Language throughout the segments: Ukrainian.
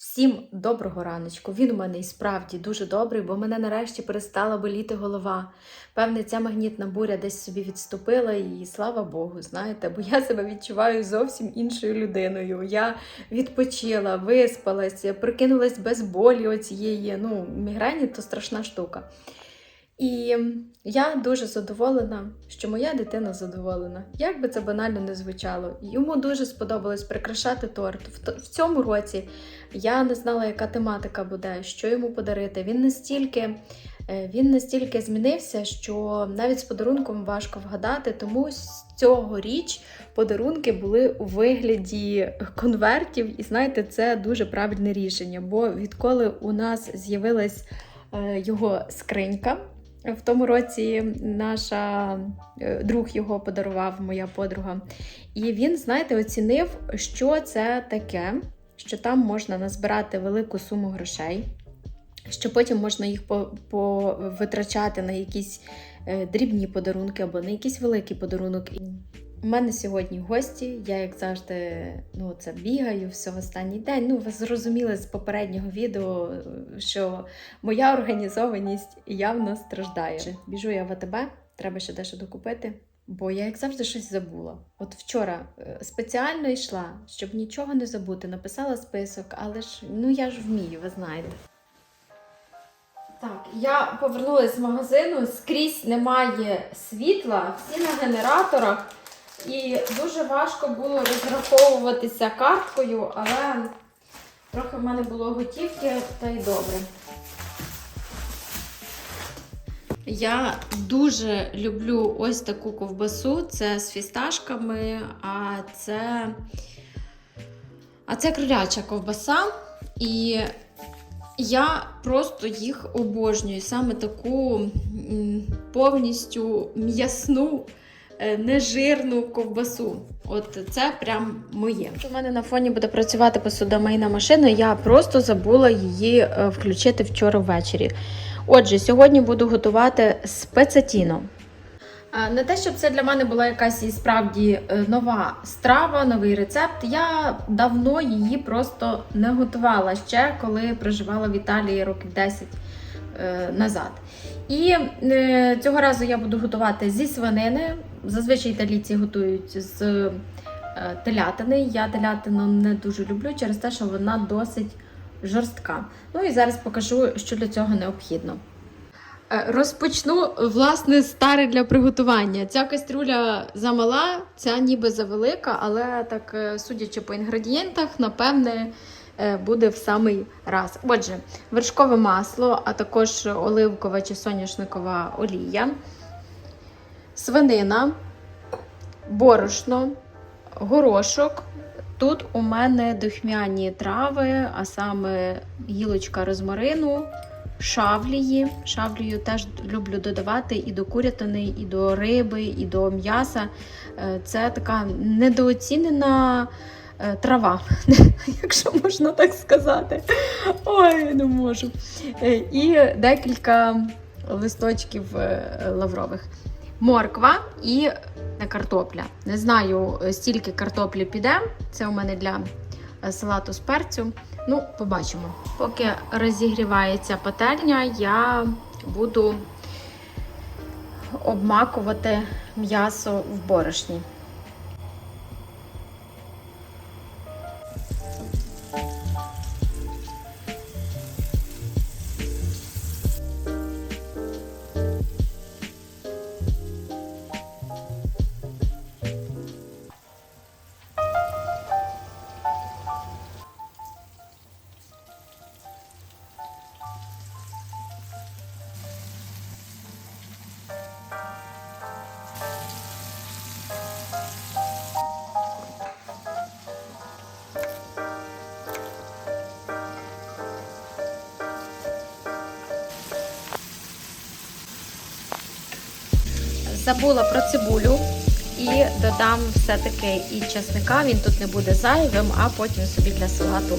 Всім доброго раночку. Він у мене і справді дуже добрий, бо мене нарешті перестала боліти голова. Певне, ця магнітна буря десь собі відступила, і слава Богу, знаєте, бо я себе відчуваю зовсім іншою людиною. Я відпочила, виспалася, прикинулась без болі оцієї. Ну, мігрені то страшна штука. І я дуже задоволена, що моя дитина задоволена. Як би це банально не звучало. Йому дуже сподобалось прикрашати торт. В, цьому році я не знала, яка тематика буде, що йому подарити. Він настільки, е, він настільки змінився, що навіть з подарунком важко вгадати, тому з цього річ подарунки були у вигляді конвертів, і знаєте, це дуже правильне рішення. Бо відколи у нас з'явилась е, його скринька. В тому році наша е, друг його подарував, моя подруга. І він, знаєте, оцінив, що це таке, що там можна назбирати велику суму грошей, що потім можна їх повитрачати на якісь е, дрібні подарунки або на якийсь великий подарунок. У мене сьогодні гості. Я, як завжди, ну це бігаю все в останній день. Ну, ви зрозуміли з попереднього відео, що моя організованість явно страждає. Біжу я в АТБ, треба ще дещо докупити. Бо я, як завжди, щось забула. От вчора е, спеціально йшла, щоб нічого не забути, написала список, але ж ну я ж вмію, ви знаєте. Так, я повернулася з магазину, скрізь немає світла, всі на генераторах, і дуже важко було розраховуватися карткою, але трохи в мене було готівки, та й добре. Я дуже люблю ось таку ковбасу. Це з фісташками, а це, а це кроляча ковбаса. І я просто їх обожнюю. Саме таку повністю м'ясну, нежирну ковбасу. От це прям моє. У мене на фоні буде працювати посудомийна машина. Я просто забула її е, включити вчора ввечері. Отже, сьогодні буду готувати спецатіно. Не те, щоб це для мене була якась і справді е, нова страва, новий рецепт. Я давно її просто не готувала ще, коли проживала в Італії років 10 е, назад. І е, цього разу я буду готувати зі свинини. Зазвичай італійці готують з е, телятини. Я телятину не дуже люблю через те, що вона досить жорстка. Ну і зараз покажу, що для цього необхідно. Е, Розпочну власне старе для приготування. Ця кастрюля замала, ця ніби завелика, але так судячи по інгредієнтах, напевне буде в самий раз. Отже, вершкове масло, а також оливкова чи соняшникова олія, свинина, борошно, горошок. Тут у мене духмяні трави, а саме гілочка розмарину, шавлії. Шавлію теж люблю додавати і до курятини, і до риби, і до м'яса. Е, Це така недооцінена е, трава, якщо можна так сказати. Ой, не можу. Е, І декілька листочків е, лаврових. Морква і картопля. Не знаю, е, стільки картоплі піде. Це у мене для е, салату з перцю. Ну, побачимо. Поки розігрівається пательня, я буду обмакувати м'ясо в борошні. Забула про цибулю і додам все-таки і чесника, він тут не буде зайвим, а потім собі для салату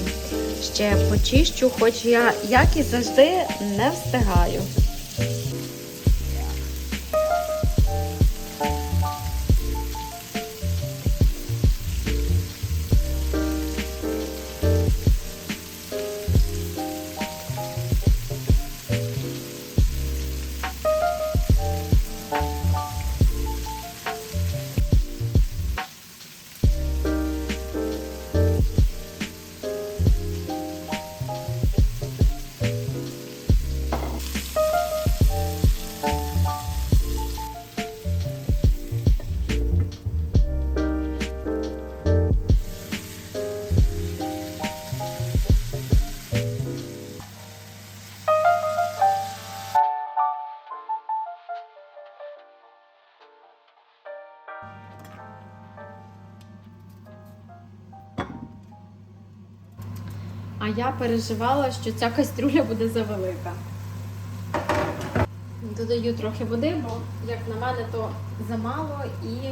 ще почищу, хоч я, як і завжди, не встигаю. Я переживала, що ця кастрюля буде завелика. Додаю трохи води, бо, як на мене, то замало і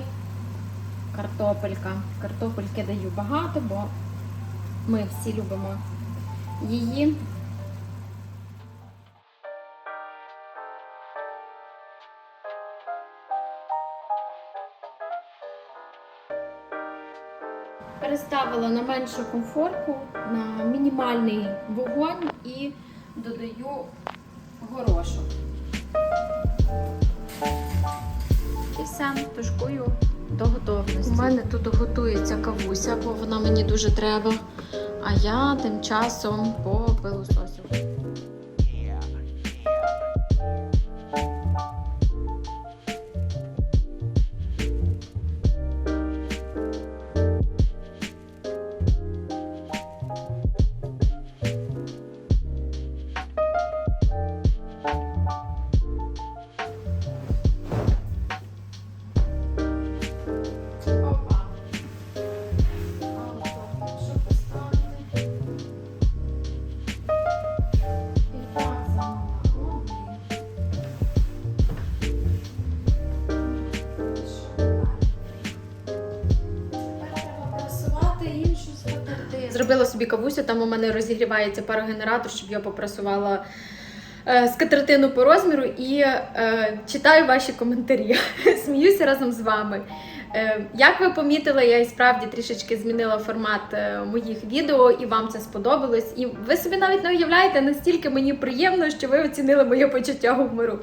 картопелька. Картопельки даю багато, бо ми всі любимо її. Переставила на меншу комфорку, на мінімальний вогонь і додаю горошок. І все, тушкую до готовності. У мене тут готується кавуся, бо вона мені дуже треба. А я тим часом по пилососю. Собі кавусю, там у мене розігрівається парогенератор, щоб я попрасувала е, скатертину по розміру і е, читаю ваші коментарі. Сміюся разом з вами. Е, Як ви помітили, я і справді трішечки змінила формат е, моїх відео, і вам це сподобалось. І ви собі навіть не уявляєте, настільки мені приємно, що ви оцінили моє почуття гумору.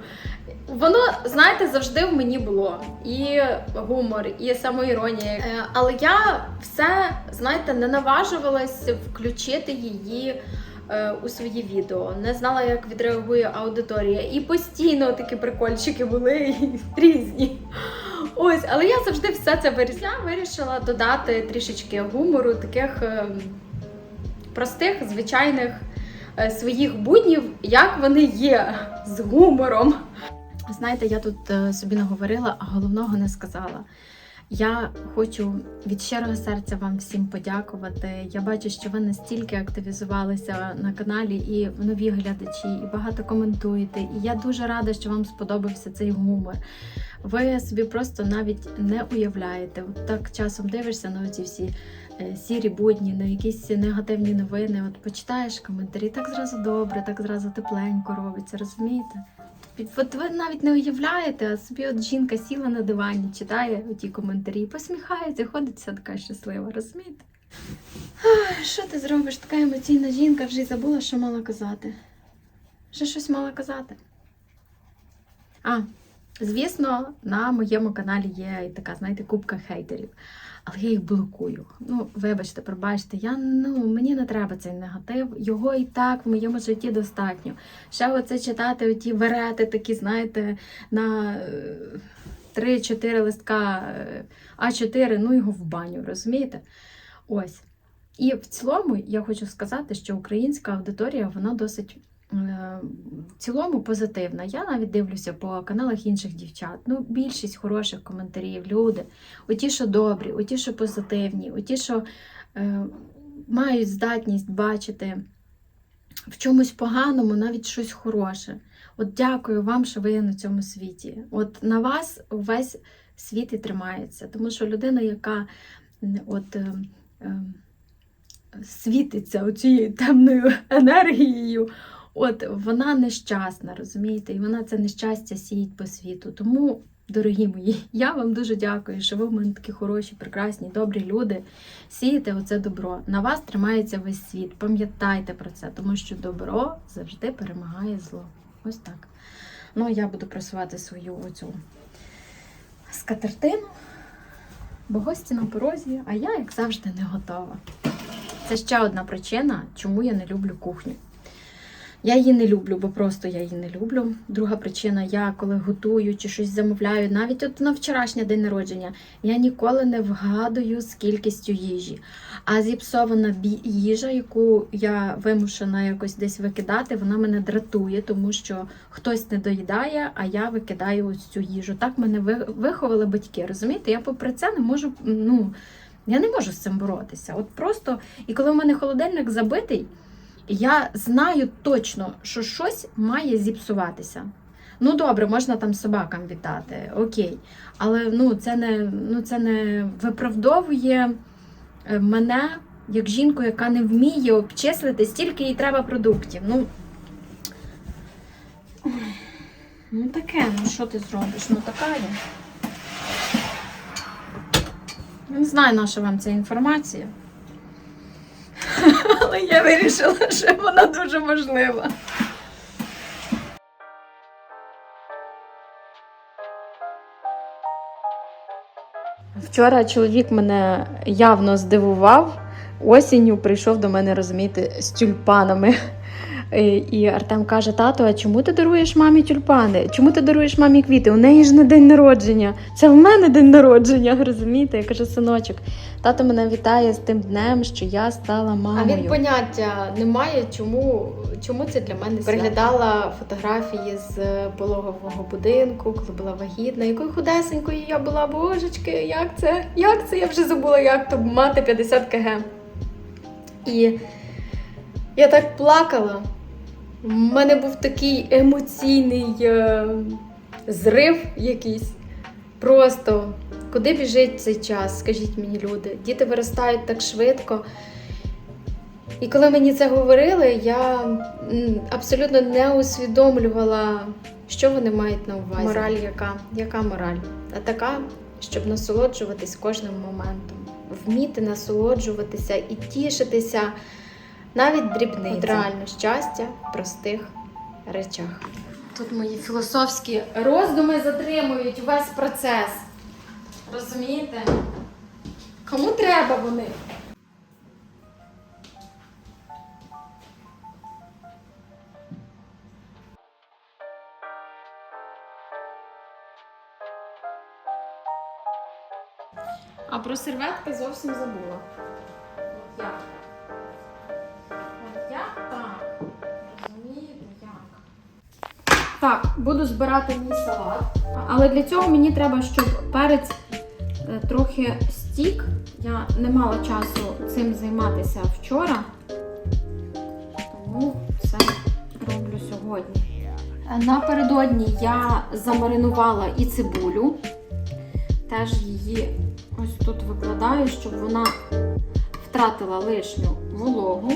Воно, знаєте, завжди в мені було. І гумор, і самоіронія. Е, Але я все, знаєте, не наважувалась включити її е, у свої відео. Не знала, як відреагує аудиторія. І постійно такі прикольчики були різні. Ось, але я завжди все це вирішила. Я вирішила додати трішечки гумору, таких ем, простих, звичайних е, своїх буднів, як вони є з гумором. Знаєте, я тут е, собі наговорила, а головного не сказала. Я хочу від щирого серця вам всім подякувати. Я бачу, що ви настільки активізувалися на каналі і нові глядачі, і багато коментуєте. І я дуже рада, що вам сподобався цей гумор. Ви собі просто навіть не уявляєте. От так часом дивишся на ці всі е, сірі будні, на якісь негативні новини. От почитаєш коментарі, так зразу добре, так зразу тепленько робиться, розумієте? От ви навіть не уявляєте, а собі от жінка сіла на дивані, читає ті коментарі, посміхається, ходить вся така щаслива, розумієте? Що ти зробиш? Така емоційна жінка вже й забула, що мала казати. Вже щось мала казати. А, звісно, на моєму каналі є така, знаєте, кубка хейтерів. Але я їх блокую. Ну, вибачте, пробачте, я ну мені не треба цей негатив. Його і так в моєму житті достатньо. Ще оце читати, оті верети такі, знаєте, на е, 3-4 листка е, А4, ну його в баню, розумієте? Ось. І в цілому я хочу сказати, що українська аудиторія вона досить е, в цілому позитивна. Я навіть дивлюся по каналах інших дівчат. Ну, більшість хороших коментарів, люди, оті, що добрі, оті, що позитивні, оті, що е, мають здатність бачити в чомусь поганому навіть щось хороше. От дякую вам, що ви є на цьому світі. От на вас увесь світ і тримається. Тому що людина, яка от. е, е, світиться оцією темною енергією, от вона нещасна, розумієте? І вона це нещастя сіють по світу. Тому, дорогі мої, я вам дуже дякую, що ви в мене такі хороші, прекрасні, добрі люди. Сієте оце добро. На вас тримається весь світ. Пам'ятайте про це, тому що добро завжди перемагає зло. Ось так. Ну, я буду просувати свою оцю скатертину, бо гості на порозі, а я, як завжди, не готова. Це ще одна причина, чому я не люблю кухню. Я її не люблю, бо просто я її не люблю. Друга причина, я коли готую чи щось замовляю, навіть от на вчорашнє день народження, я ніколи не вгадую з кількістю їжі. А зіпсована їжа, яку я вимушена якось десь викидати, вона мене дратує, тому що хтось не доїдає, а я викидаю ось цю їжу. Так мене виховали батьки. Розумієте? Я попри це не можу. Ну, я не можу з цим боротися. От просто, і коли в мене холодильник забитий, я знаю точно, що щось має зіпсуватися. Ну, добре, можна там собакам вітати, окей. Але ну, це не, ну, це не виправдовує е, мене як жінку, яка не вміє обчислити, стільки їй треба продуктів. Ну, ну таке, ну що ти зробиш? Ну така. Я Не знаю, на що вам ця інформація. Але я вирішила, що вона дуже важлива. Вчора чоловік мене явно здивував. Осінню прийшов до мене, розумієте, з тюльпанами. Е, І Артем каже: тато, а чому ти даруєш мамі тюльпани? Чому ти даруєш мамі квіти? У неї ж не день народження. Це в мене день народження, розумієте? Я кажу, синочок, тато мене вітає з тим днем, що я стала мамою. А він поняття немає, чому, чому це для мене свято. Переглядала фотографії з пологового будинку, коли була вагітна, якою худесенькою я була, божечки, як це? Як це? Я вже забула, як то мати 50 кг. І я так плакала. У мене був такий емоційний е, зрив якийсь. Просто куди біжить цей час, скажіть мені, люди? Діти виростають так швидко. І коли мені це говорили, я абсолютно не усвідомлювала, що вони мають на увазі. Мораль яка? Яка мораль? А така, щоб насолоджуватись кожним моментом, вміти насолоджуватися і тішитися навіть дрібницям. От реально щастя в простих речах. Тут мої філософські роздуми затримують весь процес. Розумієте? Кому треба вони? А про серветки зовсім забула. Так, буду збирати мій салат. Але для цього мені треба, щоб перець е, трохи стік. Я не мала часу цим займатися вчора. Тому це роблю сьогодні. Е, Напередодні я замаринувала і цибулю. Теж її ось тут викладаю, щоб вона втратила лишню вологу.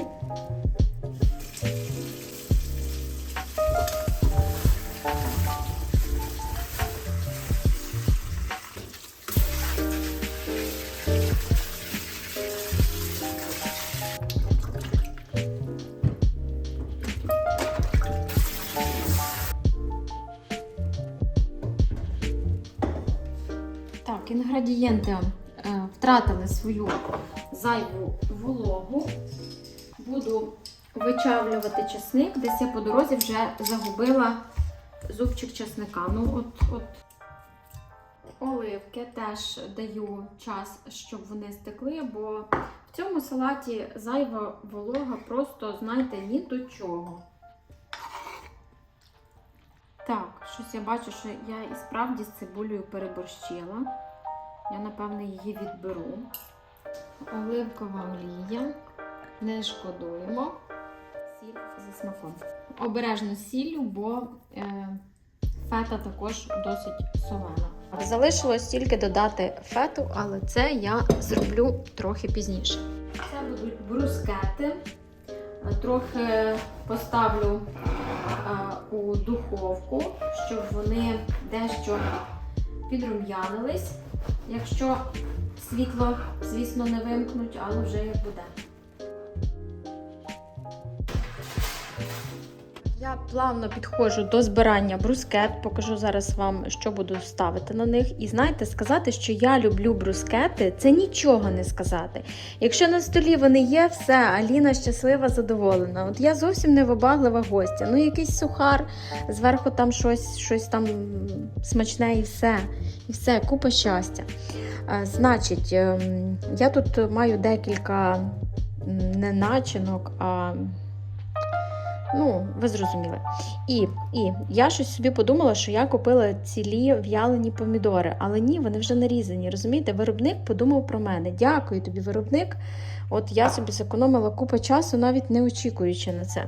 Так, інгредієнти е, втратили свою зайву вологу. Буду вичавлювати чесник. Десь я по дорозі вже загубила зубчик чесника. Ну, от, от. Оливки теж даю час, щоб вони стекли, бо в цьому салаті зайва волога просто, знаєте, ні до чого. Так, щось я бачу, що я і справді з цибулею переборщила. Я, напевне, її відберу. Оливкова олія. Не шкодуємо. Сіль зі смаком. Обережно сіллю, бо е, фета також досить солена. Залишилось тільки додати фету, але це я зроблю трохи пізніше. Це будуть брускети. Трохи поставлю е, у духовку, щоб вони дещо підрум'янились. Якщо світло, звісно, не вимкнуть, але вже як буде. Я плавно підходжу до збирання брускет, покажу зараз вам, що буду ставити на них. І знаєте, сказати, що я люблю брускети, це нічого не сказати. Якщо на столі вони є, все, Аліна щаслива, задоволена. От я зовсім не вибаглива гостя. Ну, якийсь сухар, зверху там щось, щось там смачне і все. І все, купа щастя. Значить, ем, я тут маю декілька не начинок, а Ну, ви зрозуміли. І, і я щось собі подумала, що я купила цілі в'ялені помідори, але ні, вони вже нарізані. Розумієте, виробник подумав про мене. Дякую тобі, виробник. От я собі зекономила купу часу, навіть не очікуючи на це.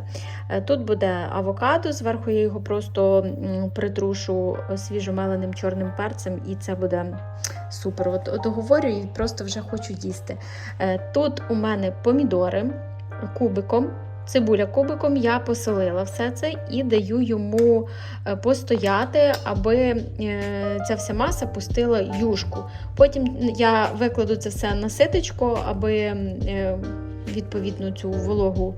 Е, Тут буде авокадо, зверху я його просто притрушу свіжомеленим чорним перцем, і це буде супер. От, от говорю і просто вже хочу їсти. Е, Тут у мене помідори кубиком. Цибуля кубиком я посолила все це і даю йому е, постояти, аби е, ця вся маса пустила юшку. Потім я викладу це все на ситочко, аби е, відповідно цю вологу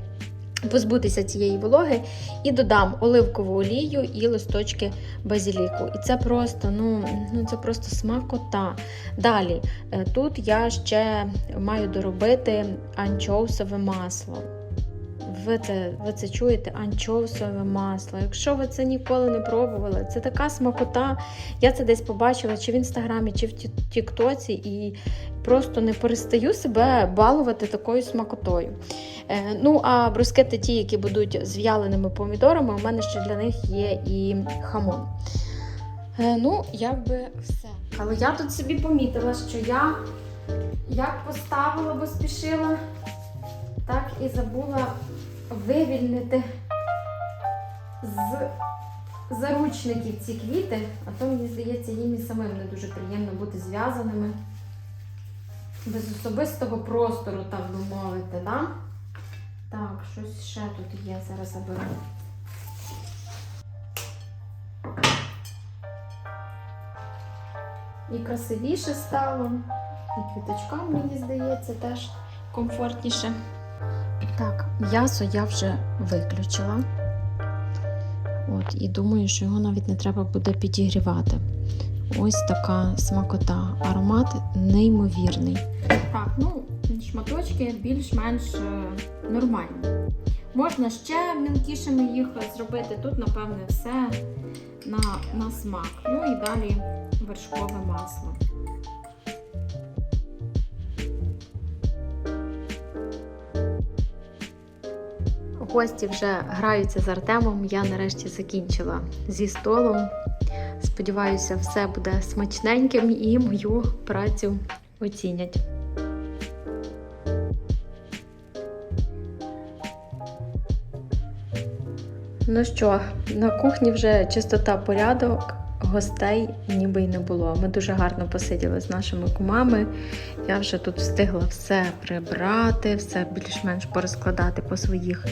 позбутися цієї вологи, і додам оливкову олію і листочки базіліку. І це просто, ну, ну це просто смакота. Далі, тут я ще маю доробити анчоусове масло. Ви це, ви це чуєте? Анчоусове масло. Якщо ви це ніколи не пробували, це така смакота. Я це десь побачила чи в інстаграмі, чи в Тіктоці, і просто не перестаю себе балувати такою смакотою. Е, ну, а брускети ті, які будуть з в'яленими помідорами, у мене ще для них є і хамон. Е, ну, якби все. Але я тут собі помітила, що я як поставила, бо спішила, так і забула вивільнити з заручників ці квіти, а то мені здається, їм і самим не дуже приємно бути зв'язаними без особистого простору, так би мовити, да? Так, щось ще тут є, зараз заберу. І красивіше стало, і квіточкам, мені здається, теж комфортніше. Так, м'ясо я вже виключила. От, і думаю, що його навіть не треба буде підігрівати. Ось така смакота. Аромат неймовірний. Так, ну, шматочки більш-менш е, нормальні. Можна ще мілкішими їх зробити. Тут, напевне, все на, на смак. Ну і далі вершкове масло. Гості вже граються з Артемом. Я нарешті закінчила зі столом. Сподіваюся, все буде смачненьким і мою працю оцінять. Ну що, на кухні вже чистота порядок, гостей ніби й не було. Ми дуже гарно посиділи з нашими кумами. Я вже тут встигла все прибрати, все більш-менш порозкладати по своїх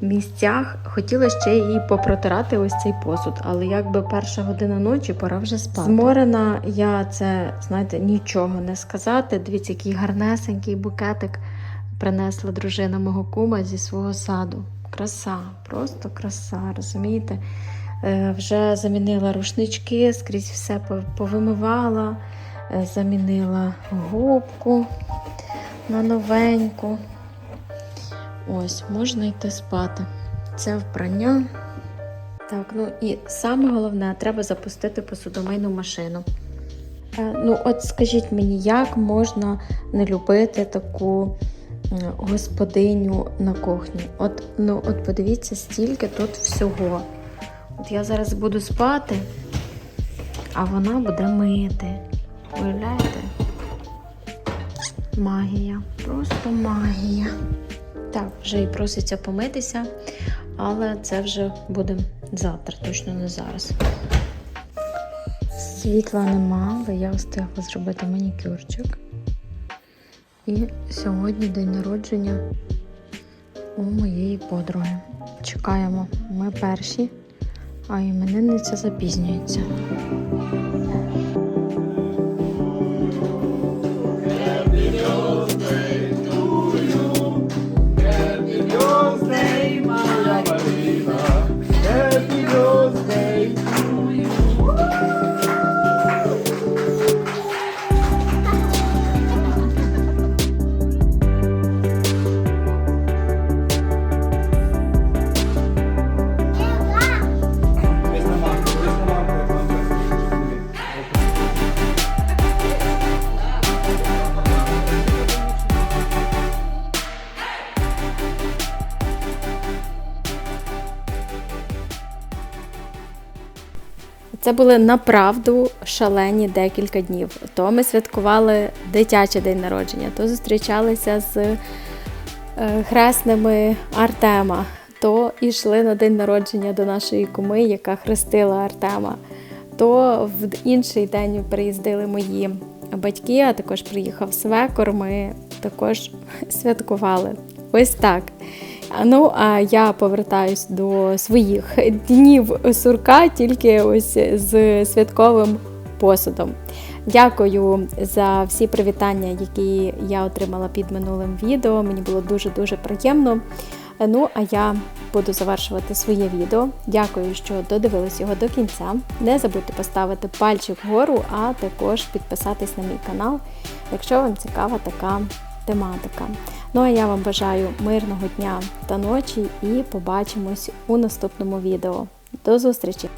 місцях. Хотіла ще і попротирати ось цей посуд, але якби перша година ночі, пора вже спати. Зморена я це, знаєте, нічого не сказати. Дивіться, який гарнесенький букетик принесла дружина мого кума зі свого саду. Краса, просто краса, розумієте? Е, вже замінила рушнички, скрізь все повимивала, е, замінила губку на новеньку. Ось, можна йти спати. Це вбрання. Так, ну і саме головне, треба запустити посудомийну машину. Е, ну, от скажіть мені, як можна не любити таку господиню на кухні? От, ну, от подивіться, стільки тут всього. От я зараз буду спати, а вона буде мити. Уявляєте? Магія, просто магія. Так, вже і проситься помитися, але це вже буде завтра, точно не зараз. Світла нема, але я встигла зробити манікюрчик. І сьогодні день народження у моєї подруги. Чекаємо, ми перші, а іменинниця запізнюється. Це були направду шалені декілька днів. То ми святкували дитячий день народження, то зустрічалися з е, хресними Артема, то йшли на день народження до нашої куми, яка хрестила Артема. То в інший день приїздили мої батьки, а також приїхав свекор. Ми також святкували. Ось так. Ну, а я повертаюсь до своїх днів сурка тільки ось з святковим посудом. Дякую за всі привітання, які я отримала під минулим відео. Мені було дуже-дуже приємно. Ну, а я буду завершувати своє відео. Дякую, що додивились його до кінця. Не забудьте поставити пальчик вгору, а також підписатись на мій канал, якщо вам цікава така тематика. Ну а я вам бажаю мирного дня та ночі і побачимось у наступному відео. До зустрічі!